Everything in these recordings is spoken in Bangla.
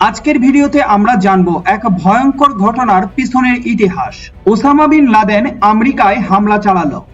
আজকের ভিডিওতে আমরা জানব এক ভয়ঙ্কর ঘটনার পিছনের ইতিহাস। ওসামা বিন লাদেন আমেরিকায় হামলা চালালো।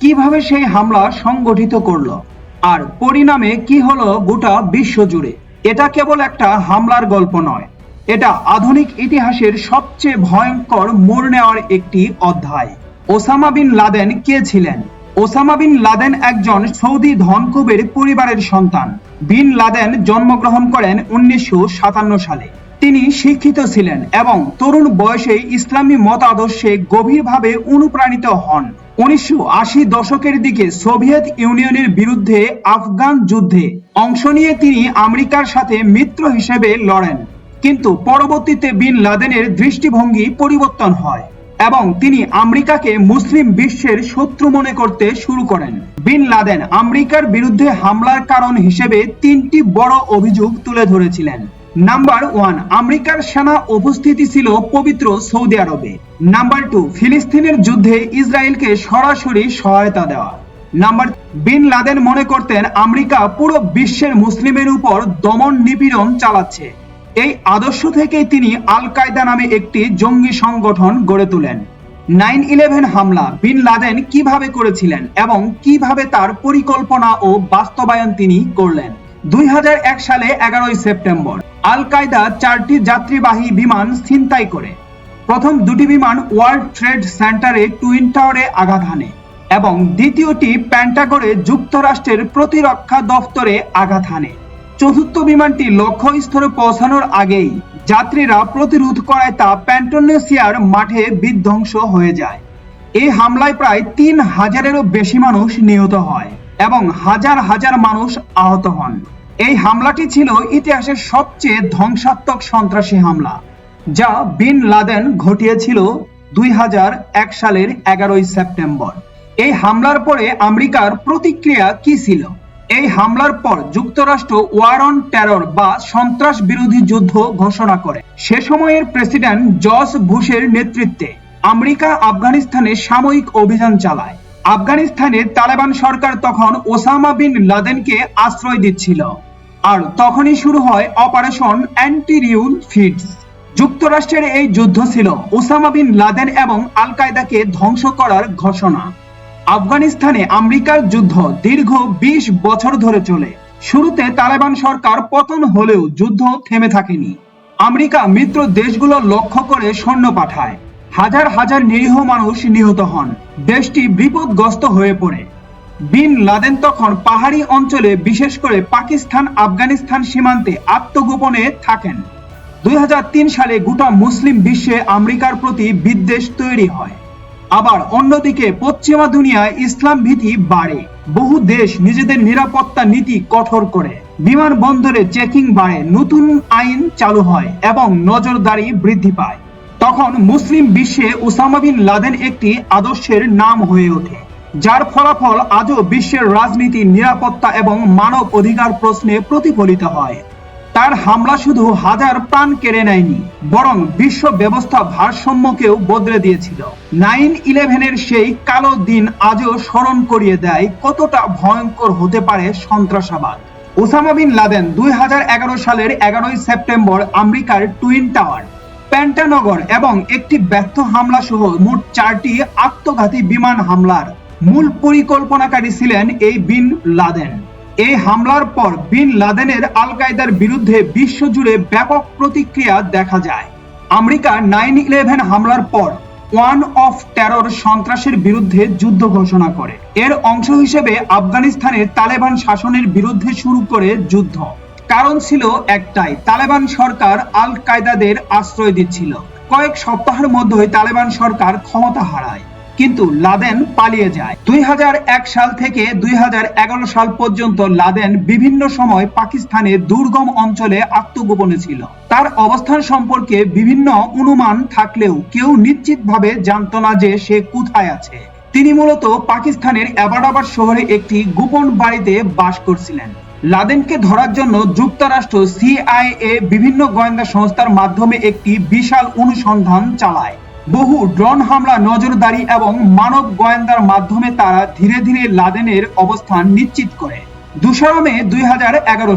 কীভাবে সেই হামলা সংগঠিত করল? আর পরিণামে কি হলো গোটা বিশ্ব জুড়ে? এটা কেবল একটা হামলার গল্প নয়। এটা আধুনিক ইতিহাসের সবচেয়ে ভয়ঙ্কর মোড় নেওয়ার একটি অধ্যায়। ওসামা বিন লাদেন কে ছিলেন? ওসামা বিন লাদেন একজন সৌদি ধনকুবের পরিবারের সন্তান। বিন লাদেন জন্মগ্রহণ করেন উনিশশো সাতান্ন সালে। তিনি শিক্ষিত ছিলেন এবং তরুণ বয়সে ইসলামী মতাদর্শে গভীরভাবে অনুপ্রাণিত হন। উনিশশো আশি দশকের দিকে সোভিয়েত ইউনিয়নের বিরুদ্ধে আফগান যুদ্ধে অংশ নিয়ে তিনি আমেরিকার সাথে মিত্র হিসেবে লড়েন। কিন্তু পরবর্তীতে বিন লাদেনের দৃষ্টিভঙ্গি পরিবর্তন হয়। এবং তিনি আমেরিকাকে মুসলিম বিশ্বের শত্রু মনে করতে শুরু করেন। বিন লাদেন আমেরিকার বিরুদ্ধে হামলার কারণ হিসেবে তিনটি বড় অভিযোগ তুলে ধরেছিলেন। নাম্বার ওয়ান, আমেরিকার সেনা উপস্থিতি ছিল পবিত্র সৌদি আরবে। নাম্বার টু, ফিলিস্তিনের যুদ্ধে ইসরায়েলকে সরাসরি সহায়তা দেওয়া। নাম্বার বিন লাদেন মনে করতেন আমেরিকা পুরো বিশ্বের মুসলিমের উপর দমন নিপীড়ন চালাচ্ছে। এই আদর্শ থেকেই তিনি আল কায়দা নামে একটি জঙ্গি সংগঠন গড়ে তোলেন। নাইন ইলেভেন হামলা বিন লাদেন কীভাবে করেছিলেন এবং কীভাবে তার পরিকল্পনা ও বাস্তবায়ন তিনি করলেন? দুই সালে এগারোই সেপ্টেম্বর আল কায়দা চারটি যাত্রীবাহী বিমান ছিনতাই করে। প্রথম দুটি বিমান ওয়ার্ল্ড ট্রেড সেন্টারে টুইন টাওয়ারে আঘাত হানে এবং দ্বিতীয়টি প্যান্টাগরে যুক্তরাষ্ট্রের প্রতিরক্ষা দফতরে আঘাত হানে। চতুর্থ বিমানটি লক্ষ্যস্থলে পৌঁছানোর আগেই যাত্রীরা প্রতিরোধ করায় তা প্যান্টোনেসিয়ার মাঠে বিধ্বংস হয়ে যায়। এই হামলায় প্রায় তিন হাজারেরও বেশি মানুষ নিহত হয় এবং হাজার হাজার মানুষ আহত হন। এই হামলাটি ছিল ইতিহাসের সবচেয়ে ধ্বংসাত্মক সন্ত্রাসী হামলা, যা বিন লাদেন ঘটিয়েছিল দুই হাজার এক সালের এগারোই সেপ্টেম্বর। এই হামলার পরে আমেরিকার প্রতিক্রিয়া কি ছিল? এই হামলার পর যুক্তরাষ্ট্র ওয়ার অন টেরর বা সন্ত্রাস বিরোধী যুদ্ধ ঘোষণা করে। সে সময়ের প্রেসিডেন্ট জর্জ বুশের নেতৃত্বে আমেরিকা আফগানিস্তানে সাময়িক অভিযান চালায়। আফগানিস্তানে তালেবান সরকার তখন ওসামা বিন লাদেনকে আশ্রয় দিচ্ছিল। আর তখনই শুরু হয় অপারেশন অ্যান্টিরিউল ফিডস। যুক্তরাষ্ট্রের এই যুদ্ধ ছিল ওসামা বিন লাদেন এবং আল কায়দাকে ধ্বংস করার ঘোষণা। আফগানিস্তানে আমেরিকার যুদ্ধ দীর্ঘ ২০ বছর ধরে চলে। শুরুতে তালেবান সরকার পতন হলেও যুদ্ধ থেমে থাকেনি। আমেরিকা মিত্র দেশগুলো লক্ষ্য করে সৈন্য পাঠায়। হাজার হাজার নিরীহ মানুষ নিহত হন। দেশটি বিপদগ্রস্ত হয়ে পড়ে। বিন লাদেন তখন পাহাড়ি অঞ্চলে বিশেষ করে পাকিস্তান আফগানিস্তান সীমান্তে আত্মগোপনে থাকেন। দুই হাজার তিন সালে গোটা মুসলিম বিশ্বে আমেরিকার প্রতি বিদ্বেষ তৈরি হয়। আবার অন্যদিকে পশ্চিমা দুনিয়ায় ইসলাম ভীতি বাড়ে। বহু দেশ নিজেদের নিরাপত্তা নীতি কঠোর করে। বিমানবন্দরে চেকিং বাড়ে, নতুন আইন চালু হয় এবং নজরদারি বৃদ্ধি পায়। তখন মুসলিম বিশ্বে উসামা বিন লাদেন একটি আদর্শের নাম হয়ে ওঠে, যার ফলাফল আজও বিশ্বের রাজনীতি, নিরাপত্তা এবং মানব অধিকার প্রশ্নে প্রতিফলিত হয়। তার হামলা শুধু হাজার প্রাণ কেড়ে নেয়নি, বরং বিশ্ব ব্যবস্থা ভারসাম্যকেও বদলে দিয়েছিল। নাইন ইলেভেনের সেই কালো দিন আজও স্মরণ করিয়ে দেয় কতটা ভয়ঙ্কর হতে পারে সন্ত্রাসাবাদ। ওসামা বিন লাদেন দুই হাজার এগারো সালের এগারোই সেপ্টেম্বর আমেরিকার টুইন টাওয়ার প্যান্টানগর এবং একটি ব্যর্থ হামলা সহ মোট চারটি আত্মঘাতী বিমান হামলার মূল পরিকল্পনাকারী ছিলেন এই বিন লাদেন। এই হামলার পর বিন লাদেনের আল কায়দার বিরুদ্ধে বিশ্বজুড়ে ব্যাপক প্রতিক্রিয়া দেখা যায়। আমেরিকা নাইন ইলেভেন হামলার পর ওয়ান অফ টেরর সন্ত্রাসের বিরুদ্ধে যুদ্ধ ঘোষণা করে। এর অংশ হিসেবে আফগানিস্তানের তালেবান শাসনের বিরুদ্ধে শুরু করে যুদ্ধ। কারণ ছিল একটাই, তালেবান সরকার আল কায়দাদের আশ্রয় দিচ্ছিল। কয়েক সপ্তাহের মধ্যেই তালেবান সরকার ক্ষমতা হারায়। কিন্তু লাদেন পালিয়ে যায়। দুই সাল থেকে দুই সাল পর্যন্ত লাদেন বিভিন্ন সময় পাকিস্তানের দুর্গম অঞ্চলে আত্মগোপনে ছিল। তার অবস্থান সম্পর্কে বিভিন্ন অনুমান থাকলেও কেউ নিশ্চিতভাবে জানত না যে সে কোথায় আছে। তিনি মূলত পাকিস্তানের অ্যাবাডাবাদ শহরে একটি গোপন বাড়িতে বাস করছিলেন। লাদেনকে ধরার জন্য যুক্তরাষ্ট্র, সিআইএ, বিভিন্ন গোয়েন্দা সংস্থার মাধ্যমে একটি বিশাল অনুসন্ধান চালায়। বহু ড্রোন হামলা, নজরদারি এবং মানব গোয়েন্দার মাধ্যমে তারা ধীরে ধীরে লাদেনের অবস্থান নিশ্চিত করে। দোসরা মে দুই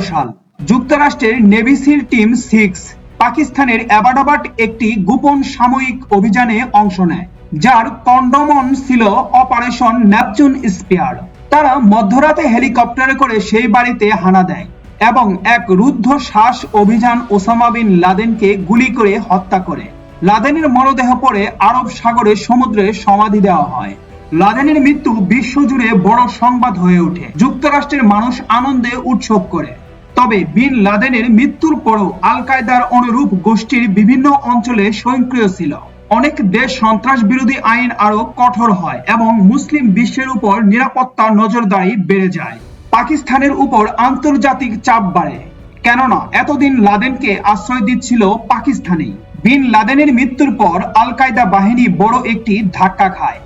সাল, যুক্তরাষ্ট্রের নেভিসির টিম সিক্স পাকিস্তানের অ্যাবাডাবাট একটি গোপন সাময়িক অভিযানে অংশ নেয়, যার কন্ডমন ছিল অপারেশন ন্যাপচুন স্পেয়ার। তারা মধ্যরাতে হেলিকপ্টারে করে সেই বাড়িতে হানা দেয় এবং এক রুদ্ধ শ্বাস অভিযান ওসামা বিন লাদেনকে গুলি করে হত্যা করে। লাদেনের মরদেহ পরে আরব সাগরে সমুদ্রে সমাধি দেওয়া হয়। লাদেনের মৃত্যু বিশ্বজুড়ে বড় সংবাদ হয়ে ওঠে। যুক্তরাষ্ট্রের মানুষ আনন্দে উৎসব করে। তবে বিন লাদেনের মৃত্যুর পরও আল কায়দার অনুরূপ গোষ্ঠীর বিভিন্ন অঞ্চলে সক্রিয় ছিল। অনেক দেশ সন্ত্রাস বিরোধী আইন আরও কঠোর হয় এবং মুসলিম বিশ্বের উপর নিরাপত্তা নজরদারি বেড়ে যায়। পাকিস্তানের উপর আন্তর্জাতিক চাপ বাড়ে। কেননা, এতদিন লাদেনকে আশ্রয় দিচ্ছিল পাকিস্তানেই। বিন লাদেনের মৃত্যুর পর আল কায়দা বাহিনী বড় একটি ধাক্কা খায়।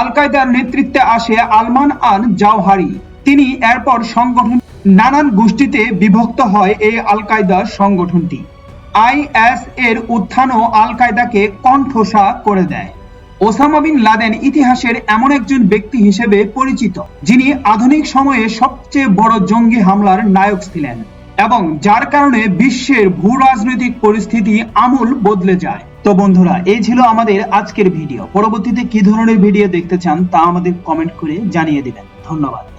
আল কায়দার নেতৃত্বে আসে আলমান আল জাওহারি। তিনি এরপর সংগঠন নানান গোষ্ঠীতে বিভক্ত হয় এই আল কায়দা সংগঠনটি আইএস এর উত্থানও আল কায়দাকে কণ্ঠসা করে দেয়। ওসামা বিন লাদেন ইতিহাসের এমন একজন ব্যক্তি হিসেবে পরিচিত, যিনি আধুনিক সময়ে সবচেয়ে বড় জঙ্গি হামলার নায়ক ছিলেন। এবং যার কারণে বিশ্বের ভূ রাজনৈতিক পরিস্থিতি আমূল বদলে যায়। তো বন্ধুরা, এই ছিল আমাদের আজকের ভিডিও। পরবর্তীতে কি ধরনের ভিডিও দেখতে চান তা আমাদের কমেন্ট করে জানিয়ে দিবেন। ধন্যবাদ।